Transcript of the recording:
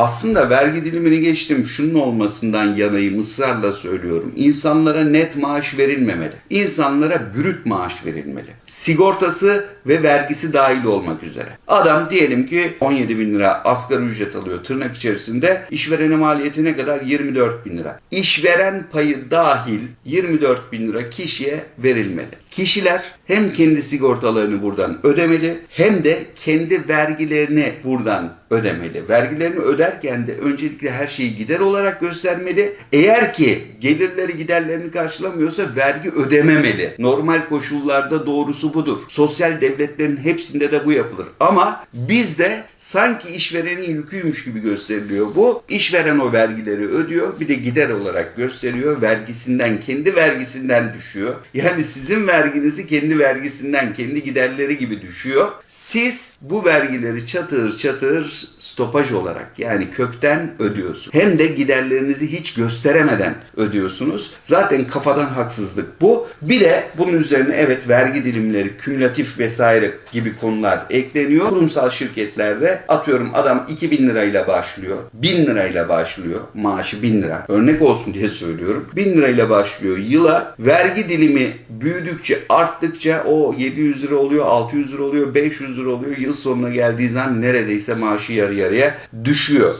Aslında vergi dilimini geçtim şunun olmasından yanayım ısrarla söylüyorum. İnsanlara net maaş verilmemeli. İnsanlara brüt maaş verilmeli. Sigortası ve vergisi dahil olmak üzere. Adam diyelim ki 17 bin lira asgari ücret alıyor tırnak içerisinde. İşverene maliyeti ne kadar? 24 bin lira. İşveren payı dahil 24 bin lira kişiye verilmeli. Kişiler hem kendi sigortalarını buradan ödemeli hem de kendi vergilerini buradan ödemeli. Vergilerini öderken de öncelikle her şeyi gider olarak göstermeli. Eğer ki gelirleri giderlerini karşılamıyorsa vergi ödememeli. Normal koşullarda doğrusu budur. Sosyal devletlerin hepsinde de bu yapılır. Ama bizde sanki işverenin yüküymüş gibi gösteriliyor bu. İşveren o vergileri ödüyor. Bir de gider olarak gösteriyor. Vergisinden, kendi vergisinden düşüyor. Yani sizin verginizi kendi vergisinden, kendi giderleri gibi düşüyor. Siz bu vergileri çatır çatır stopaj olarak yani kökten ödüyorsunuz. Hem de giderlerinizi hiç gösteremeden ödüyorsunuz. Zaten kafadan haksızlık bu. Bir de bunun üzerine evet vergi dilimleri, kümülatif vesaire gibi konular ekleniyor. Kurumsal şirketlerde atıyorum adam 2000 lirayla başlıyor. 1000 lirayla başlıyor. Maaşı 1000 lira. Örnek olsun diye söylüyorum. 1000 lirayla başlıyor yıla. Vergi dilimi büyüdükçe arttıkça o 700 lira oluyor, 600 lira oluyor, 500 lira oluyor. Yıl sonuna geldiği zaman neredeyse maaşı yarı yarıya düşüyor.